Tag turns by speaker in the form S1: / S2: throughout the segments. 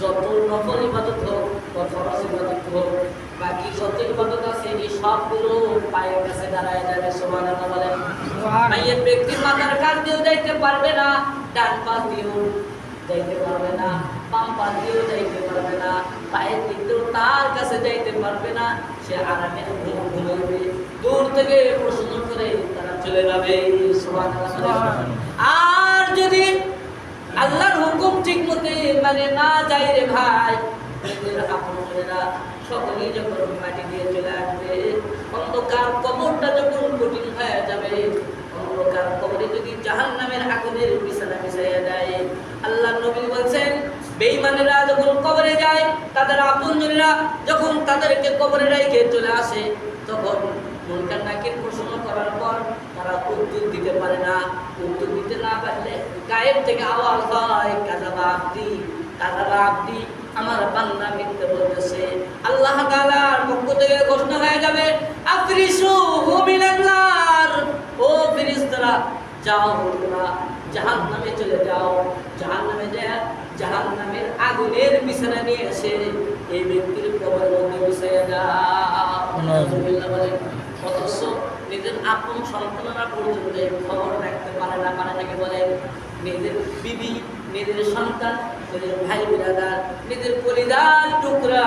S1: যত নকল ইবাদত হোক বা ফরজ ইবাদত হোক বাকি যত ইবাদত আছে, এই সবগুলো পায়ের কাছে দাঁড়ায় যাবে, সুবহানাল্লাহ বলেন। মাইয়ের ব্যক্তি মাথার কাছ দিয়েও যাইতে পারবে না, ডান পাশ দিয়েও যাইতে পারবে না, বাম পাশ দিয়েও যাইতে পারবে না, পায়ের দিক দিয়েও তার কাছে যাইতে পারবে না, সে আরামে দূর থেকে প্রশ্ন করে তারা চলে যাবে, সুবহানাল্লাহ আর যদি আল্লাহর হুকুম ঠিক মতে মানে না যাই রে ভাই। যখন দিয়ে চলে আসবে, অন্ধকার কবরটা যখন কঠিন হয়ে যাবে, অন্ধকার কবরে যদি নামের বলছেন, বেঈমানেরা যখন কবরে যায়, তাদের আপনজনেরা যখন তাদেরকে কবরে রেখে চলে আসে, তখন মুনকার নাকির প্রশ্ন করার পর তারা উত্তর দিতে পারে না উত্তর দিতে না পারলে গায়েব থেকে আওয়াজ হয় কাজাবা আব্দি কাজাবা আব্দি আমার বান্দা মিথ্যে বলতেছে আল্লাহ তাআলার পক্ষ থেকে ঘোষণা হয়ে যাবে আফরিসু মিনান্নার ও ফেরেশতারা যাও তোমরা জাহান্নামে চলে যাও। জাহান্নামে যায় জাহান্নামের আগুনের বিছানা নিয়ে এসে এই ব্যক্তির কবরের মধ্যে দাও। নাউজুবিল্লাহ বলেন অথচ নিজের আপন সন্তানরা পর্যন্ত খবর রাখতে পারে নিজের বিবি নিজের সন্তান নিজের ভাই বিরাদার নিজের পরিবার টুকরা।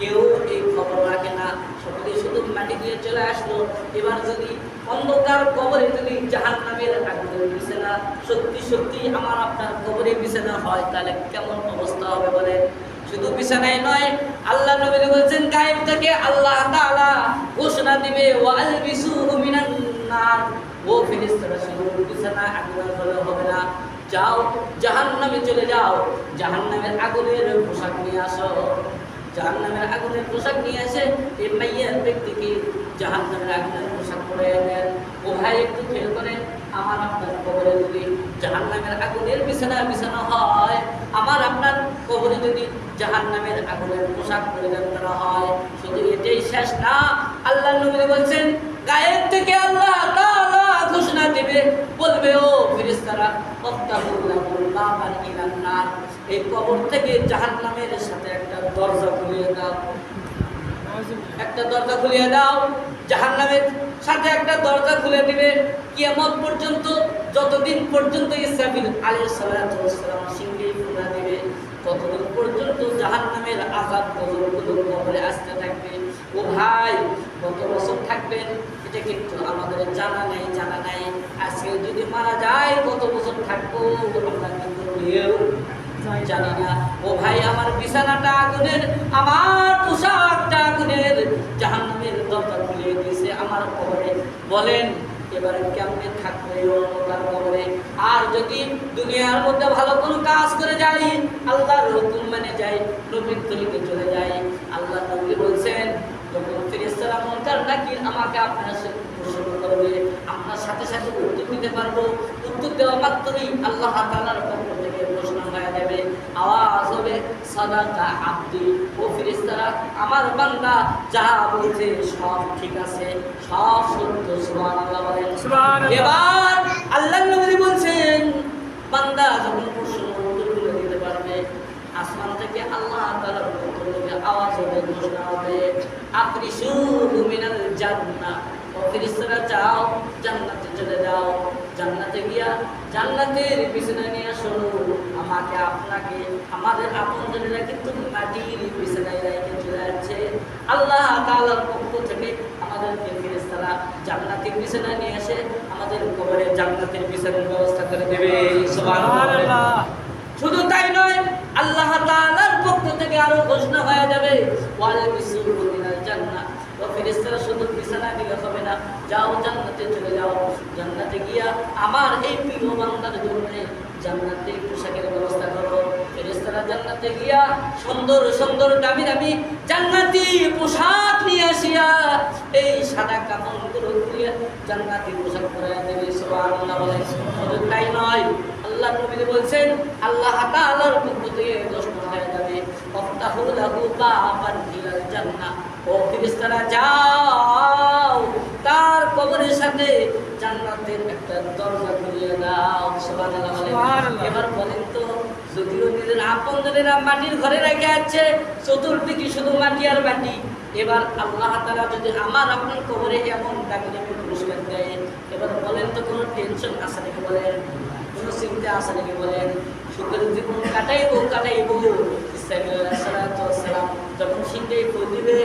S1: কেউ এই খবর রাখে না। সকলে শুধু মাটি দিয়ে চলে আসলো। এবার যদি অন্ধকার কবরে যদি জাহান নামের আগুনের বিছানা সত্যি সত্যি আমার আপনার কবরে বিছানা হয়, তাহলে কেমন অবস্থা হবে বলেন? শুধু বিছানায় নয়, আল্লাহ নবী বলছেন গায়েব থেকে আল্লাহ তাআলা ঘোষণা দিবে ওয়াল বিসুহু মিনান নার ও ফেরেশতারা শুধু বিছানা আগুনের হবে না। যাও, জাহান্নামে চলে যাও। জাহান্নামের আগুনের পোশাক নিয়ে আসো। জাহান্নামের আগুনের পোশাক নিয়ে এসে এই মাইয়ার ব্যক্তিকে জাহান্নামের আগুনের পোশাক পরে দেন ও ভাই, একটু খেয়াল করেন, আমার আপনার কবরে যদি জাহান্নামের আগুনের বিছানা বিছানা হয়, আমার আপনার কবরে যদি জাহান্নামের আগুনের পোশাক পরিধান করা হয়, শুধু এটাই শেষ না আল্লাহ নবী বলছেন গায়েব থেকে আল্লাহ তাআলা ঘোষণা দেবে, বলবে, ও ফেরেশতারা অফতাহুল্লাহুল বাবান ইলান নার, এই কবর থেকে জাহান্নামের সাথে একটা দরজা খুলিয়ে দাও। একটা দরজা খুলিয়ে দাও, জাহান্নামের সাথে একটা দরজা খুলে দিবে। কিয়ামত পর্যন্ত, যতদিন পর্যন্ত আলাইহিস সালাতু সালাম সিংহে ফুলা দিবে, ততদিন পর্যন্ত জাহান্নামের আযাব গজবগুলো কবরে আসতে থাকবে। ও ভাই, কত বছর থাকবেন? এটা কিন্তু আমাদের জানা নাই জানা নাই। আজকে যদি মারা যায়, কত বছর থাকব আমরা কিন্তু কেউ জানি না। ও ভাই, আমার বিছানাটা আগুনের, আমার পোশাকটা আগুনের, জাহান্নামের দরজা খুলে দিয়েছে আমার কবরে। বলেন, এবারে কেমনে থাকবে অন্ধকার কবরে? আর যদি দুনিয়ার মধ্যে ভালো কোনো কাজ করে যাই, আল্লাহর হুকুম মানে যাই, নবীর তরিকে চলে যাই আল্লাহ নবী বলছেন যখন ফেরেশতারা নাকির আমাকে আপনার প্রশ্ন করবে আপনার সাথে সাথে উত্তর দিতে পারব? উত্তর দেওয়া মাত্রই আল্লাহ তাআলার পক্ষ থেকে ঘোষণা হয়ে যাবে। আওয়াজ হবে সাদাকা আব্দি ও ফেরেশতারা আমার বান্দা যা বলছে সব ঠিক আছে সব সত্য। সুবহানাল্লাহ বলেন।
S2: সুবহানাল্লাহ।
S1: এবার আল্লাহ নবী বলছেন বান্দা যখন প্রশ্ন উত্তরগুলো দিতে পারবে আসমান থেকে আল্লাহ থেকে আওয়াজ হবে ঘোষণা হবে। আফরিসু মিনাল জান্নাহ। ও যাও জান্নাতে চলে যাও। জান্নাতে গিয়া জান্নাতের বিছানা নিয়ে আসো। আমাকে আপনাকে আমাদের আপনজনেরা কিন্তু মাটির বিছানায় রেখে চলে যাচ্ছে। আল্লাহ তাআলার পক্ষ থেকে আমাদেরকে ফেরেশতারা জান্নাতের বিছানা নিয়ে এসে আমাদের কবরে জান্নাতের বিছানার ব্যবস্থা করে দেবে। সুবহানাল্লাহ। শুধু তাই নয় আল্লাহ থেকে আরও ঘোষণা হয়ে যাবে। জান্নাতে। পোশাকের ব্যবস্থা করো। সুন্দর সুন্দর জান্নাতি পোশাক নিয়ে আসিয়া এই সাদা কাপড়গুলো খুলিয়া জান্নাতি পোশাক পরে দেবে। তাই নয়, আল্লাহ নবী বলছেন, আল্লাহ তাআলার ঘোষণা যাবে অফতাহু লাহু বাবান ইলাল জান্নাহ ও ফেরেশতারা যাও তার কবরের সাথে জান্নাতের একটা দরজা খুলিয়ে দাও। সুবহানাল্লাহ বলেন। এবার বলেন তো যদিও নিজের আপনজনেরা মাটির ঘরে রেখে আছে চতুর্দিকে শুধু মাটি আর মাটি এবার আল্লাহ তারা যদি আমার আপনার কবরে এমন দামি পুরস্কার দেয় এবার বলেন তো কোনো টেনশন আছে নাকি বলেন? কোনো চিন্তা আছে নাকি বলেন? সুখের জীবন কাটাইবো কাটাইবো। ইসলাম যখন সিংহে দিবে